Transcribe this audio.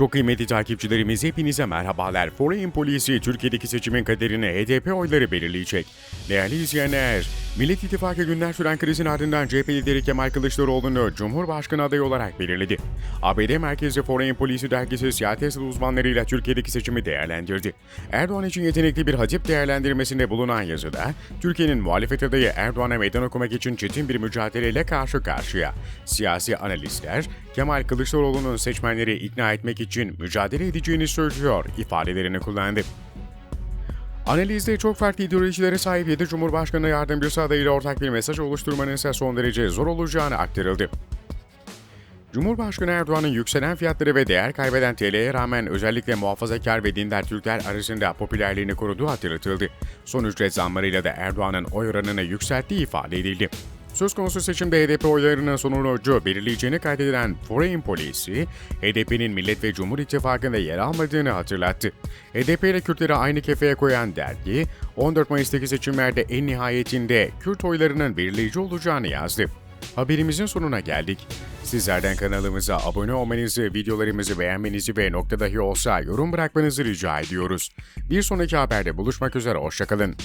Çok kıymetli takipçilerimiz hepinize merhabalar. Foreign Polisi Türkiye'deki seçimin kaderini HDP oyları belirleyecek. Değerli izleyenler, Millet İttifakı günler süren krizin ardından CHP lideri Kemal Kılıçdaroğlu'nu Cumhurbaşkanı adayı olarak belirledi. ABD merkezli Foreign Polisi dergisi siyaset uzmanlarıyla Türkiye'deki seçimi değerlendirdi. Erdoğan için yetenekli bir hatip değerlendirmesinde bulunan yazıda, Türkiye'nin muhalefet adayı Erdoğan'a meydan okumak için çetin bir mücadeleyle karşı karşıya. Siyasi analistler, Kemal Kılıçdaroğlu'nun seçmenleri ikna etmek için mücadele edeceğini söylüyor ifadelerini kullandı. Analizde çok farklı ideolojilere sahip 7 Cumhurbaşkanı yardımcısı adayıyla ortak bir mesaj oluşturmanın ise son derece zor olacağını aktarıldı. Cumhurbaşkanı Erdoğan'ın yükselen fiyatları ve değer kaybeden TL'ye rağmen özellikle muhafazakar ve dindar Türkler arasında popülerliğini koruduğu hatırlatıldı. Son ücret zamlarıyla da Erdoğan'ın oy oranını yükselttiği ifade edildi. Söz konusu seçimde HDP oylarının sonucu belirleyeceğini kaydedilen Foreign Policy, HDP'nin Millet ve Cumhur İttifakı'nda yer almadığını hatırlattı. HDP ile Kürtleri aynı kefeye koyan dergi, 14 Mayıs'taki seçimlerde en nihayetinde Kürt oylarının belirleyici olacağını yazdı. Haberimizin sonuna geldik. Sizlerden kanalımıza abone olmanızı, videolarımızı beğenmenizi ve nokta dahi olsa yorum bırakmanızı rica ediyoruz. Bir sonraki haberde buluşmak üzere, hoşçakalın.